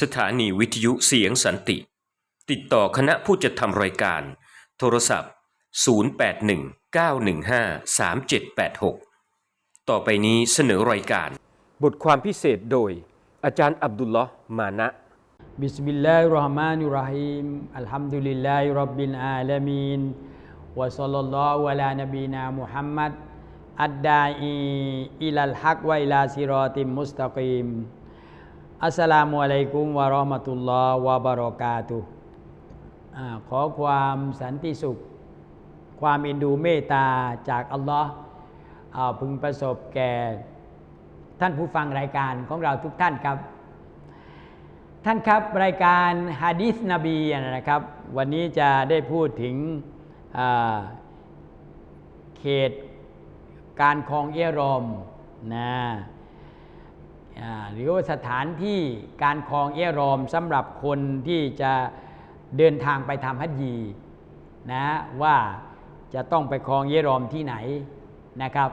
สถานีวิทยุเสียงสันติ ติดต่อคณะผู้จัดทำรายการ โทรศัพท์ 0819153786 ต่อไปนี้เสนอรายการ บทความพิเศษโดย อาจารย์อับดุลลอฮ์มานะ บิสมิลลาฮิรเราะห์มานิรเราะฮีมอัลฮัมดุลิลลาฮิร็อบบิลอาลามีนวะศ็อลลัลลอฮุอะลานบีนามุฮัมมัดอัดดาอีอิลัลฮักวะอิลาซิรอติมมุสตะกีม อัสสลามุอะลัยกุมวะราะห์มะตุลลอฮ์วะบะเราะกาตุขอความสันติสุข ความเอ็นดูเมตตาจากอัลลอฮ์พึงประสบแก่ ท่านผู้ฟังรายการของเราทุกท่านครับ ท่านครับรายการฮะดิษนบีนะครับ วันนี้จะได้พูดถึงเขตการครองเอรอมนะ หรือว่าสถานที่การครองเอรอมสำหรับคนที่จะเดินทางไปทำฮัจญีนะว่าจะต้องไปครองเอรอมที่ไหนนะครับ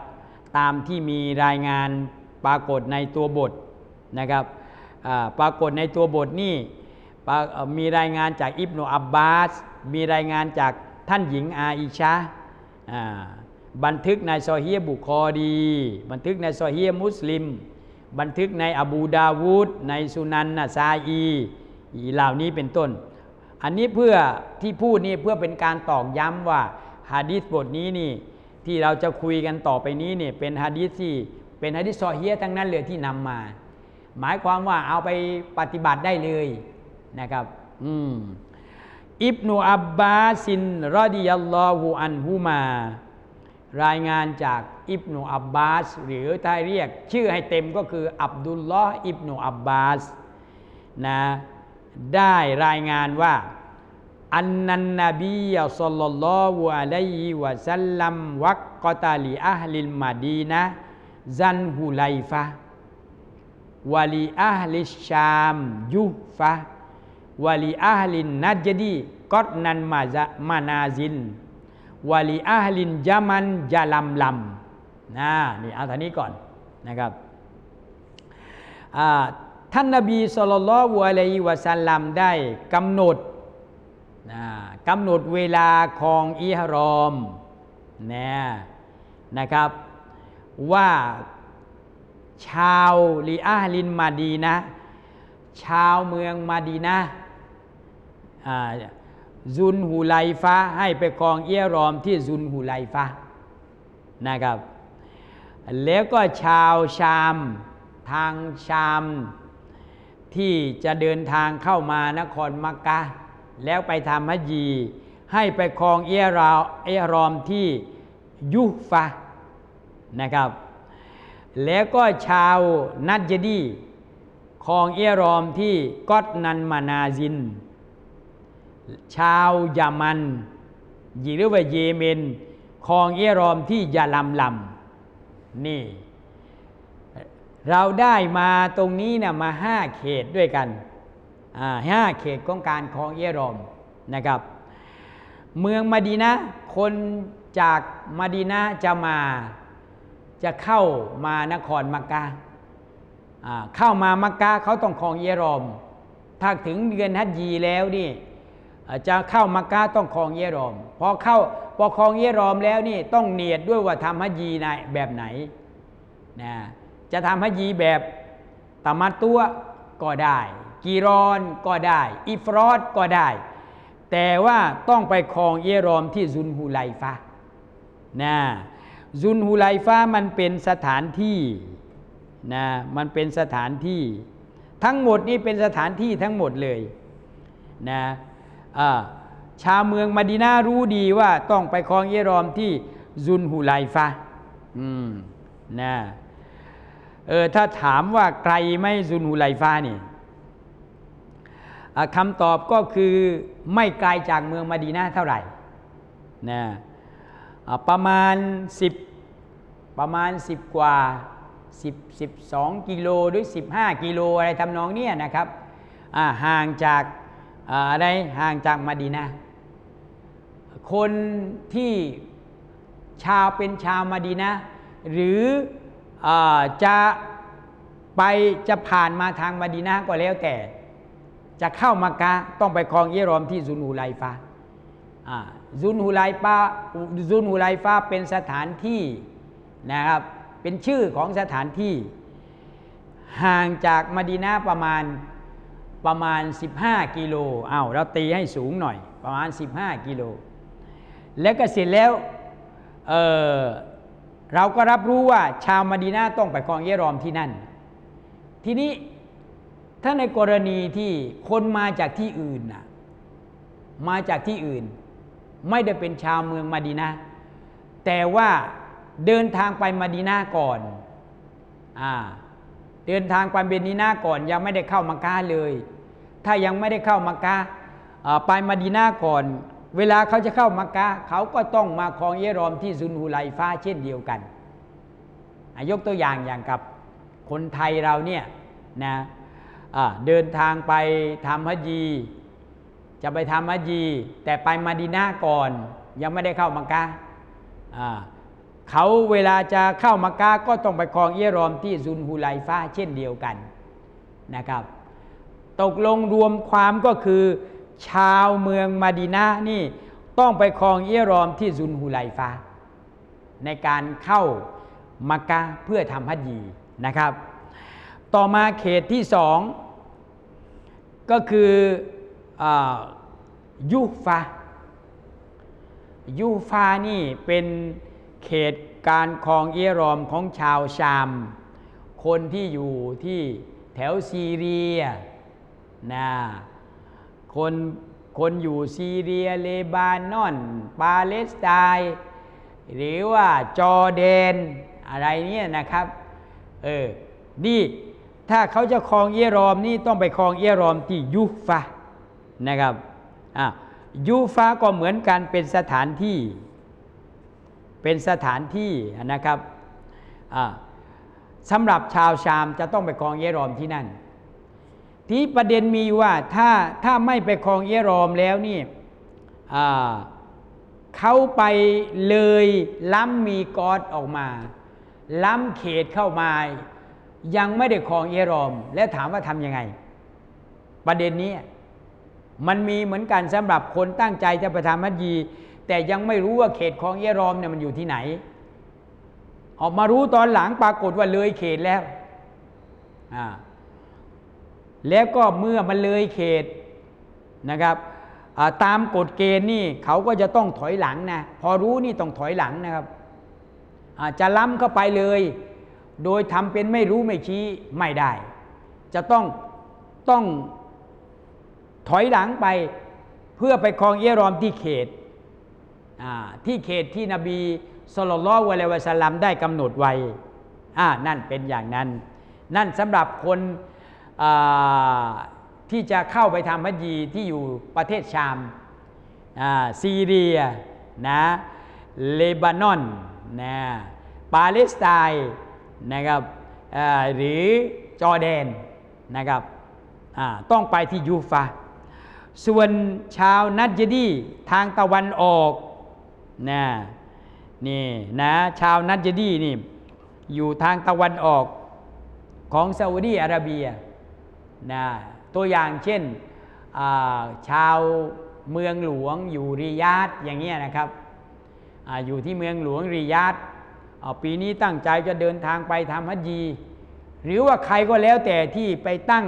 ตามที่มีรายงานปรากฏในตัวบทนะครับปรากฏในตัวบทนี่มีรายงานจากอิบนุอับบาส มีรายงานจากท่านหญิงอาอิชะอ่าบันทึกในซอฮียบุคอดี บันทึกในซอฮียมุสลิม บันทึกในอบูดาวูดในสุนันนะซาอีเหล่านี้เป็นต้น อันนี้เพื่อที่พูดนี่เพื่อเป็นการตอกย้ำว่าฮะดีษบทนี้นี่ที่เราจะคุยกันต่อไปนี้นี่เป็นฮะดีษที่เป็นฮะดีษซอเฮียทั้งนั้นเลยที่นำมา หมายความว่าเอาไปปฏิบัติได้เลยนะครับอืมอิบนุอับบาสินรอดิยัลลอฮุอันฮุมา รายงานจากอิบนุอับบาส หรือถ้าเรียกชื่อให้เต็มก็คือ อับดุลลอฮ์อิบนุอับบาสนะได้รายงานว่าอันนันนบีสัลลัลลอฮุอะลัยฮิวะสัลลัมวักกตาลีอัฮลิลมาดีนะซันฮุไลฟะวะลีอัฮลิชามยุฟะวะลีอัฮลินนัจดีกอตนันมาซะมานาซิน วาลีอาลินยามันยาลัมลัมนะนี่เอาท่านี้ก่อนนะครับท่านนบีสุลต่านละลัยวะสัลลัมได้กำหนดนะกำหนดเวลาของอิฮรอมนะนะครับ ว่าชาวลีอาลินมาดีนะ ชาวเมืองมาดีนะ ซุนหูไลฟ้าให้ไปครองเอียรอมที่ซุนหูไลฟ้านะครับ แล้วก็ชาวชามทางชามที่จะเดินทางเข้ามานครมักกะ แล้วไปทำฮัจญีให้ไปครองเอียรอเอียรอมที่ยุฟะนะครับ แล้วก็ชาวนัดจดีครองเอียรอมที่กอตนันมานาซิน ชาวยามันหรือว่าเยเมนครองเอรอมที่ยาลัมลัมนี่ เราได้มาตรงนี้นะมาห้าเขตด้วยกันห้าเขตของการครองเอรอมนะครับ เมืองมาดีนะ คนจากมาดีนะจะมาจะเข้ามานครมักกะอ่าเข้ามามักกะเขาต้องครองเอรอม ถ้าถึงเดือนฮัจญีแล้วนี่ จะเข้ามักกะต้องครองเยรอมพอเข้าพอครองเยรอมแล้วนี่ต้องเนียดด้วยว่าทำฮัจญีในแบบไหนนะจะทำฮัจญีแบบตามัดตัวก็ได้กีรอนก็ได้ อิฟรอดก็ได้ แต่ว่าต้องไปครองเยรอมที่ซุนฮูไลฟานะซุนฮูไลฟามันเป็นสถานที่นะมันเป็นสถานที่ ทั้งหมดนี้เป็นสถานที่ทั้งหมดเลยนะ ชาวเมืองมาดีนารู้ดีว่าต้องไปครองเยรอมที่ซุนฮูไลฟาอืมนะเออถ้าถามว่าไกลไหมซุนฮูไลฟานี่คำตอบก็คือไม่ไกลจากเมืองมาดีนาเท่าไหร่นะประมาณ 10 ประมาณ 10 กว่า 10 12 กิโลหรือ 15 กิโลอะไรทำนองนี้นะครับห่างจาก ไรห่างจากมาดีนาคนที่ชาวเป็นชาวมาดีนาหรืออจะไปจะผ่านมาทางมาดีนาก็แล้วแต่ จะเข้ามักกะต้องไปคลองเยรอมที่ซุนฮูไลฟาอ่าซุนฮูไลฟาซุนฮูไลฟาเป็นสถานที่นะครับ เป็นชื่อของสถานที่ ห่างจากมะดีนาประมาณ ประมาณ 15 กิโลเอาเราตีให้สูงหน่อย ประมาณ 15 กิโล แล้วก็เสร็จแล้วเเราก็รับรู้ว่าชาวมะดีนาต้องไปคลองเยรอมที่นั่น ทีนี้ถ้าในกรณีที่คนมาจากที่อื่นน่ะมาจากที่อื่น ไม่ได้เป็นชาวเมืองมาดีนาแต่ว่าเดินทางไปมาดีนาก่อนอ่าเดินทางไปเบนีนาก่อนยังไม่ได้เข้ามักกะเลย ถ้ายังไม่ได้เข้ามักกะไปมาดีนาก่อน เวลาเขาจะเข้ามักกะเขาก็ต้องมาคลองเยรอมที่ซุนฮูไลฟ้าเช่นเดียวกันยกตัวอย่างอย่างกับคนไทยเราเนี่ยนะเดินทางไปทำฮัจญีจะไปทำฮัจญีแต่ไปมาดีนาก่อน ยังไม่ได้เข้ามักกะเขาเวลาจะเข้ามักกะก็ต้องไปคลองเยรอมที่ซุนฮูไลฟ้าเช่นเดียวกันนะครับ ตกลงรวมความก็คือ ชาวเมืองมาดีนานี่ต้องไปคลองเอียรอมที่ซุนฮูไลฟา ในการเข้ามักกะเพื่อทำฮัจญีนะครับ ต่อมาเขตที่สองก็คืออยูฟายูฟานี่เป็นเขตการครองเอียรอมของชาวชาม คนที่อยู่ที่แถวซีเรีย นะคนคนอยู่ซีเรียเลบานอน ปาเลสไตน์หรือว่าจอร์แดนอะไรเนี่ยนะครับเออนี่ถ้าเขาจะครองเยรอมนี่ต้องไปครองเยรอมที่ยูฟานะครับอะยูฟาก็เหมือนกันเป็นสถานที่ เป็นสถานที่นะครับอ่าสำหรับชาวชามจะต้องไปครองเยรอมที่นั่น ที่ประเด็นมีว่าถ้าถ้าไม่ไปครองเยรอมแล้วนี่เขาไปเลยล้ำมีกอดออกมา ล้ำเขตเข้ามา ยังไม่ได้ครองเยรอม แล้วถามว่าทำยังไง ประเด็นนี้มันมีเหมือนกันสำหรับคนตั้งใจจะไปทำมัจยีแต่ยังไม่รู้ว่าเขตครองเยรอมเนี่ยมันอยู่ที่ไหน ออกมารู้ตอนหลังปรากฏว่าเลยเขตแล้วอ่า แล้วก็เมื่อมันเลยเขตนะครับตามกฎเกณฑ์นี่เขาก็จะต้องถอยหลังนะพอรู้นี่ต้องถอยหลังนะครับจะล้ำเข้าไปเลย โดยทำเป็นไม่รู้ไม่ชี้ไม่ได้ จะต้องต้องถอยหลังไปเพื่อไปครองเยรอมที่เขตที่เขตที่นบีสุลต่านวะเลวะสลัมได้กำหนดไว้นั่นเป็นอย่างนั้น นั่นสำหรับคน ที่จะเข้าไปทำฮัจีที่อยู่ประเทศชามซีเรียนะเลบานอนนะปาเลสไตน์นะครับหรือจอแดนนะครับต้องไปที่ยูฟาส่วนชาวนัจดีทางตะวันออกนะนี่นะชาวนัจดีนี่อยู่ทางตะวันออกของซาอุดีอาระเบีย นะตัวอย่างเช่นชาวเมืองหลวงอยู่ริยาดอย่างเงี้ยนะครับออยู่ที่เมืองหลวงริยาดปีนี้ตั้งใจจะเดินทางไปทำฮัจญีหรือว่าใครก็แล้วแต่ที่ไปตั้ง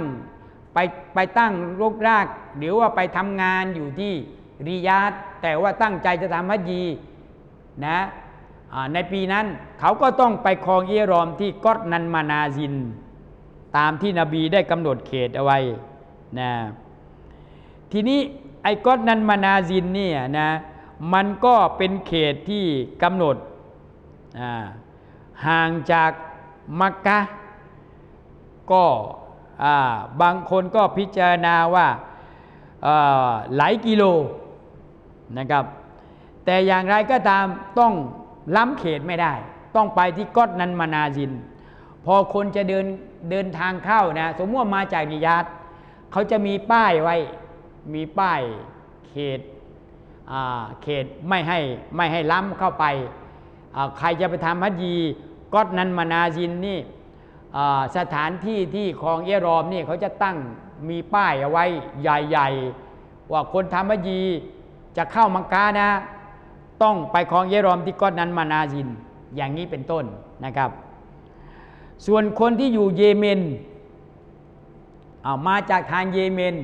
ไปไปตั้งรกราก หรือว่าไปทำงานอยู่ที่ริยาดแต่ว่าตั้งใจจะทำฮัจญีนะในปีนั้นเขาก็ต้องไปคลองเอรอมที่กอตนันมานาซิน ตามที่นบีได้กำหนดเขตเอาไว้นะทีนี้ไอ้ก้อตนันมานาซินเนี่ยนะมันก็เป็นเขตที่กำหนดห่างจากมักกะก็บางคนก็พิจารณาว่าหลายกิโลนะครับแต่อย่างไรก็ตามต้องล้ำเขตไม่ได้ ต้องไปที่ก้อดนันมานาซิน พอคนจะเดินเดินทางเข้านะสมมติว่ามาจากนิยาตเขาจะมีป้ายไว้ มีป้ายเขตเขตไม่ให้ไม่ให้ล้ำเข้าไป ใครจะไปทำฮัจญีกอดนันมานาซินนี่สถานที่ที่คลองเยรอมนี่เขาจะตั้งมีป้ายเอาไว้ใหญ่ๆ ว่าคนทำฮัจญีจะเข้ามังกานะ ต้องไปคลองเยรอมที่ก้อนนั้นมานาซิน อย่างนี้เป็นต้นนะครับ ส่วนคนที่อยู่เยเมนอ่ามาจากทางเยเมน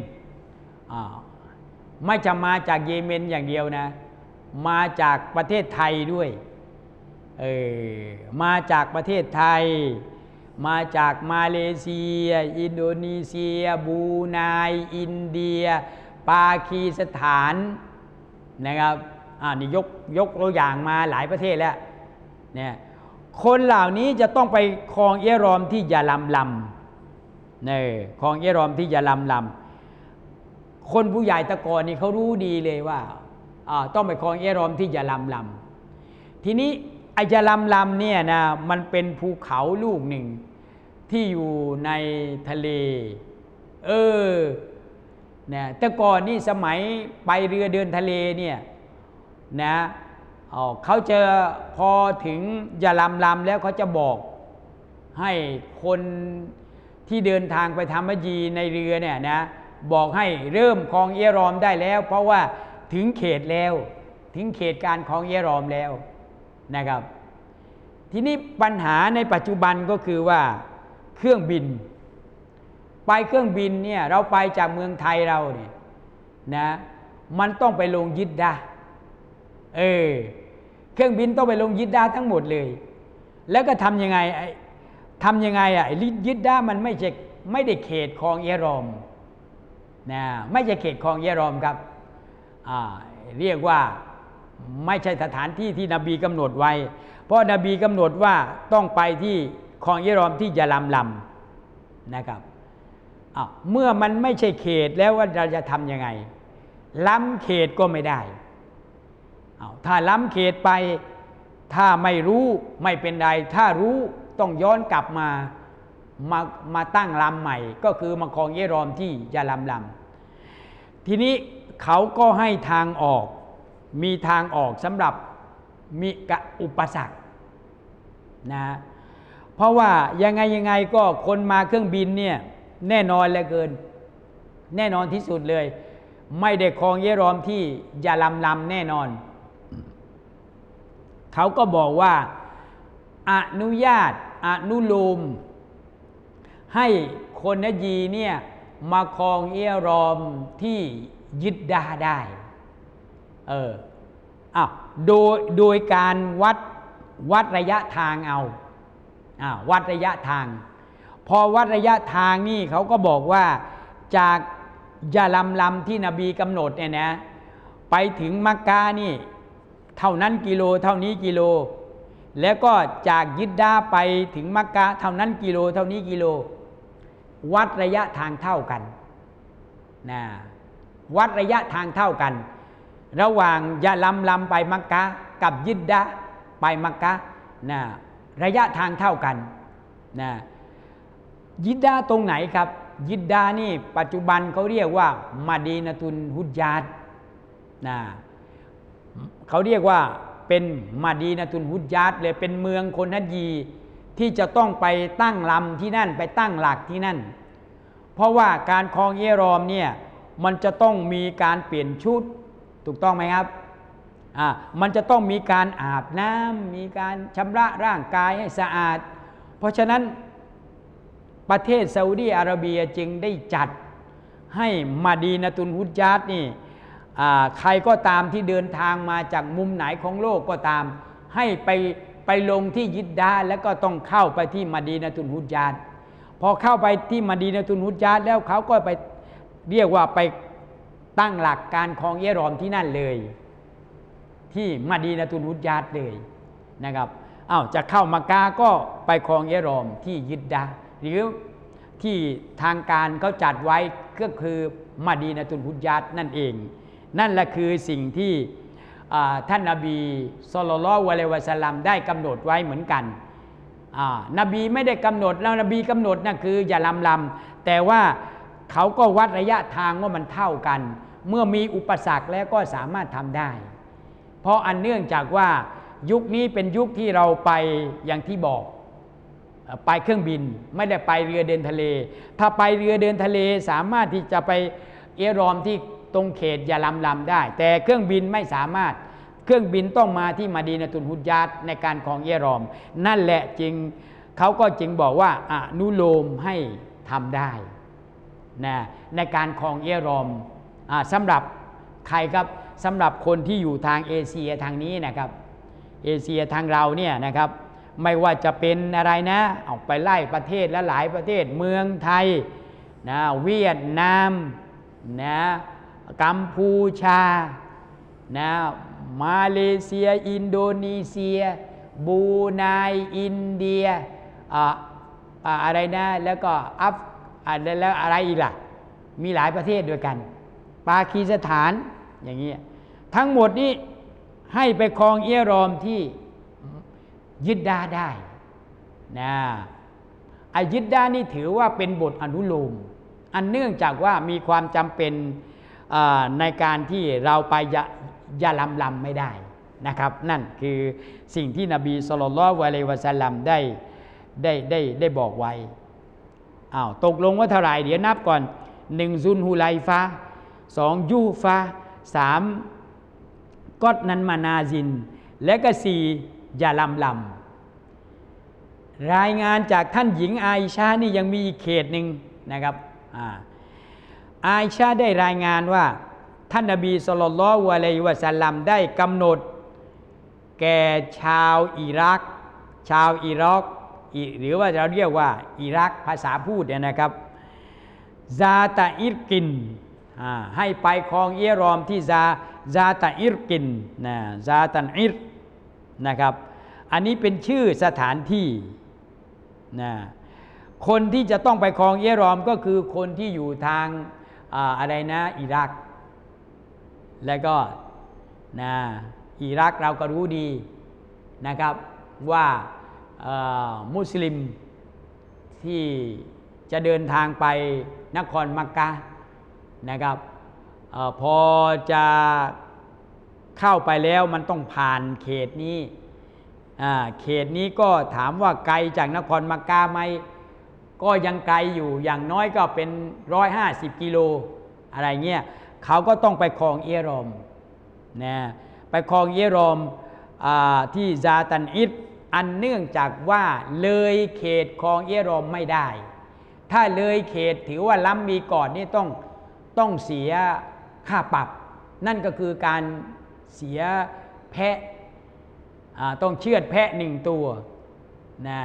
ไม่จะมาจากเยเมนอย่างเดียวนะ มาจากประเทศไทยด้วยเออมาจากประเทศไทย มาจากมาเลเซีย อินโดนีเซียบรูไนอินเดีย ปากีสถานนะครับอ่านี่ยกยกตัวอย่างมาหลายประเทศแล้วเนี่ย คนเหล่านี้จะต้องไปคลองเอรอมที่ยาลัมลำเนี่ยคลองเอรอมที่ยาลัมลำคนผู้ใหญ่ตะกอนนี่เขารู้ดีเลยว่าอ่าต้องไปคลองเอรอมที่ยาลัมลำทีนี้ไอยาลัมลำเนี่ยนะมันเป็นภูเขาลูกหนึ่ง ที่อยู่ในทะเล เออเนี่ยแต่ก่อนนี่สมัยไปเรือเดินทะเลเนี่ยนะ เขาจะพอถึงยาลำลำแล้วเขาจะบอกให้คนที่เดินทางไปทำมัจีในเรือเนี่ยนะบอกให้เริ่มคลองเยรอมได้แล้ว เพราะว่าถึงเขตแล้ว ถึงเขตการคลองเยรอมแล้วนะครับ ทีนี้ปัญหาในปัจจุบันก็คือว่าเครื่องบิน ไปเครื่องบินเนี่ยเราไปจากเมืองไทยเราเนี่ยนะมันต้องไปลงยิดดาเออ เครื่องบินต้องไปลงยิดดาทั้งหมดเลย แล้วก็ทำยังไงไอ้ทำยังไงอะไอ้ยิดดามันไม่ใช่ไม่ได้เขตคลองเยรอมนะไม่ใช่เขตคลองเยรอมครับเรียกว่าไม่ใช่สถานที่ที่นบีกำหนดไว้ เพราะนบีกำหนดว่าต้องไปที่คลองเยรอมที่ยะลำลำนะครับเมื่อมันไม่ใช่เขตแล้วว่าเราจะทำยังไง ล้ำเขตก็ไม่ได้ อ้าถ้าล้ำเขตไป ถ้าไม่รู้ไม่เป็นไร ถ้ารู้ต้องย้อนกลับมามามาตั้งลำใหม่ ก็คือมาคลองเยรอมที่ยะลำลำทีนี้เขาก็ให้ทางออก มีทางออกสำหรับมีกะอุปสรรคนะเพราะว่ายังไงยังไงก็คนมาเครื่องบินเนี่ยแน่นอนเหลือเกิน แน่นอนที่สุดเลย ไม่ได้คลองเยรอมที่ยาลำลำแน่นอน เขาก็บอกว่าอนุญาตอนุโลมให้คนนยีเนี่ยมาคลองเอียรอมที่ยึดดาได้ เอออ้าวโดยโดยการวัดวัดระยะทางเอาอ้าววัดระยะทาง พอวัดระยะทางนี่เขาก็บอกว่าจากยาลำลำที่นบีกำหนดเนี่ยนะ ไปถึงมักกะนี่ เท่านั้นกิโลเท่านี้กิโล แล้วก็จากยิดดาไปถึงมักกะเท่านั้นกิโลเท่านี้กิโล วัดระยะทางเท่ากันนะวัดระยะทางเท่ากัน ระหว่างยาลำลำไปมักกะกับยิดดาไปมักกะนะระยะทางเท่ากันนะยิดดาตรงไหนครับ ยิดดานี่ปัจจุบันเขาเรียกว่ามาดีนตุนฮุดยาดนะ เขาเรียกว่าเป็นมาดีนตุนฮุดยาดเลยเป็นเมืองคนฮัจยีที่จะต้องไปตั้งลำที่นั่นไปตั้งหลักที่นั่น เพราะว่าการคลองเยรอมเนี่ยมันจะต้องมีการเปลี่ยนชุดถูกต้องไหมครับอ่ามันจะต้องมีการอาบน้ำมีการชำระร่างกายให้สะอาด เพราะฉะนั้นประเทศซาอุดีอาระเบียจึงได้จัดให้มาดีนตุนฮุดยาดนี่ ใครก็ตามที่เดินทางมาจากมุมไหนของโลกก็ตาม ให้ไปไปลงที่ยิดดาแล้วก็ต้องเข้าไปที่มาดีนตุนฮุดยาดพอเข้าไปที่มาดีนตุนฮุดยาดแล้วเขาก็ไปเรียกว่าไปตั้งหลักการคลองเยรอมที่นั่นเลย ที่มาดีนาตุนฮุดยาดเลยนะครับอ้าวจะเข้ามากาก็ไปคลองเยรอมที่ยิดดาหรือที่ทางการเขาจัดไว้ก็คือมาดีนาตุนฮุดยาดนั่นเอง นั่นแหละคือสิ่งที่ท่านนาบีสุลต่านวะเลวะสลัมได้กำหนดไว้เหมือนกันนบีไม่ได้กำหนดแล้วนบีกำหนดนั่นคืออย่าลำลำแต่ว่าเขาก็วัดระยะทางว่ามันเท่ากัน เมื่อมีอุปสรรคแล้วก็สามารถทำได้ เพราะอันเนื่องจากว่ายุคนี้เป็นยุคที่เราไปอย่างที่บอกไปเครื่องบินไม่ได้ไปเรือเดินทะเล ถ้าไปเรือเดินทะเลสามารถที่จะไปเอรอมที่ ตรงเขตยาลัมลัมได้ แต่เครื่องบินไม่สามารถเครื่องบินต้องมาที่มาดีนตุนฮุดญาตในการของเอรอม นั่นแหละจึงเขาก็จึงบอกว่าอนุโลมให้ทำได้นะในการครองเอรอมอสำหรับใครครับสำหรับคนที่อยู่ทางเอเชียทางนี้นะครับ เอเชียทางเราเนี่ยนะครับ ไม่ว่าจะเป็นอะไรนะออกไปไล่ประเทศและหลายประเทศเมืองไทยนะเวียดนามนะ กัมพูชานะมาเลเซีย อินโดนีเซีย บูไนอินเดียอ่าอ่าอะไรนะแล้วก็อัฟแล้วอะไรอีกล่ะ มีหลายประเทศด้วยกัน ปากีสถานอย่างนี้ยทั้งหมดนี้ให้ไปครองเอียรอมที่ยึดดาได้นะไอายึดดานี่ถือว่าเป็นบทอนุโลม อันเนื่องจากว่ามีความจำเป็น ในการที่เราไปยะยาลำลำไม่ได้นะครับนั่นคือสิ่งที่นบีสุลต่านวะเลยวะสัลลัมได้ได้ได้ได้บอกไว้อ้าวตกลงว่าเท่าไรเดี๋ยวนับก่อนหนึ่งซุนฮูไลฟาสองยูฟาสามกอดนันมานาซิน และก็สี่ยาลำลำรายงานจากท่านหญิงอาอิชานี่ยังมีอีกเขตหนึ่งนะครับอ่า อาอิชาได้รายงานว่า ท่านนบีสุลต่านละวะลัยวะสัลลัมได้กำหนด แก่ชาวอิรัก ชาวอิรักหรือว่าเราเรียกว่าอิรักภาษาพูดเนี่ยนะครับซาตาอิรกินให้ไปครองเอรอมที่ซาซาตาอิรกินนะซาตันอิรนะครับ อันนี้เป็นชื่อสถานที่นะคนที่จะต้องไปครองเอรอมก็คือคนที่อยู่ทาง อะไรนะ อิรัก แล้วก็นะอิรักเราก็รู้ดีนะครับว่ามุสลิมที่จะเดินทางไปนครมักกะนะครับอพอจะเข้าไปแล้วมันต้องผ่านเขตนี้เขตนี้ก็ถามว่าไกลจากนครมักกะไหม ก็ยังไกลอยู่อย่างน้อยก็เป็นร้อยห้าสิบกิโลอะไรเงี้ยเขาก็ต้องไปครองเอรอมนะไปครองเอรอมอาที่ซาตันอิดอันเนื่องจากว่าเลยเขตครองเอรอมไม่ได้ ถ้าเลยเขตถือว่าล้ำมีก่อนนี่ต้องต้องเสียค่าปรับ นั่นก็คือการเสียแพะอ่าต้องเชือดแพะหนึ่งตัว นะ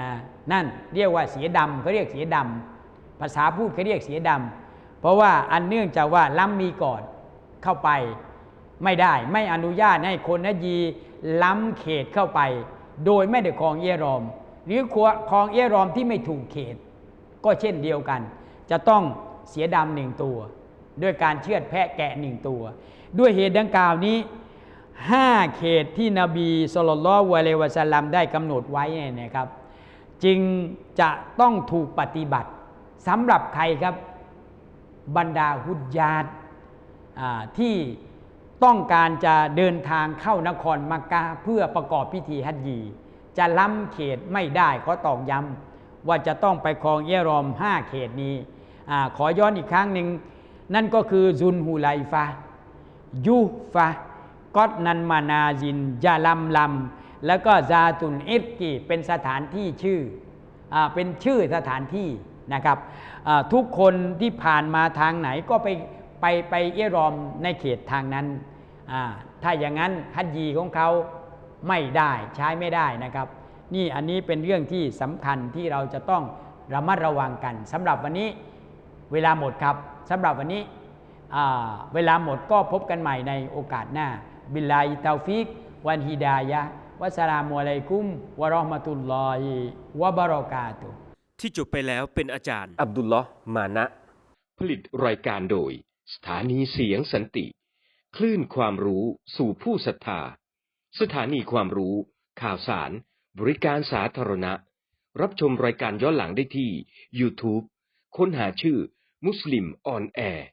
นั่นเรียกว่าเสียดำเขาเรียกเสียดำภาษาพูดเขาเรียกเสียดำเพราะว่าอันเนื่องจากว่าล้ำมีก่อนเข้าไปไม่ได้ไม่อนุญาตให้คนนยีล้ำเขตเข้าไป โดยไม่ได้ครองเอรอม หรือครองเอรอมที่ไม่ถูกเขต ก็เช่นเดียวกัน จะต้องเสียดำหนึ่งตัว ด้วยการเชือดแพะแกะหนึ่งตัว ด้วยเหตุดังกล่าวนี้ ห้าเขตที่นบีสุลต่านละวะเลวะสัลลัมได้กำหนดไว้เนี่ยนะครับ จึงจะต้องถูกปฏิบัติสำหรับใครครับบรรดาฮุดญาตที่ต้องการจะเดินทางเข้านครมักกะเพื่อประกอบพิธีฮัจญีจะล้ำเขตไม่ได้ขอตอกย้ำว่าจะต้องไปครองเยรอมห้าเขตนี้อขอย้อนอีกครั้งหนึ่งนั่นก็คือซุนฮูไลฟะยูฟะ กอดนันมานาจินยาลัมลัม แล้วก็ซาตุนอิรกีเป็นสถานที่ชื่ออเป็นชื่อสถานที่นะครับทุกคนที่ผ่านมาทางไหนก็ไปไปไปเอรอมในเขตทางนั้น ถ้าอย่างนั้นฮัจยีของเขาไม่ได้ใช้ไม่ได้นะครับ นี่อันนี้เป็นเรื่องที่สำคัญที่เราจะต้องระมัดระวังกันสำหรับวันนี้เวลาหมดครับสำหรับวันนี้เวลาหมดก็พบกันใหม่ในโอกาสหน้า บิลลาฮิตาฟิกวันฮิดายะห์วัสสลามุอะลัยกุมวะเราะห์มะตุลลอฮิวะบะเราะกาตุฮ์ที่จบไปแล้วเป็นอาจารย์ อับดุลลอฮ์มานะ ผลิตรายการโดย สถานีเสียงสันติ คลื่นความรู้สู่ผู้ศรัทธา สถานีความรู้ ข่าวสาร บริการสาธารณะ รับชมรายการย้อนหลังได้ที่ YouTube ค้นหาชื่อ มุสลิมออนแอร์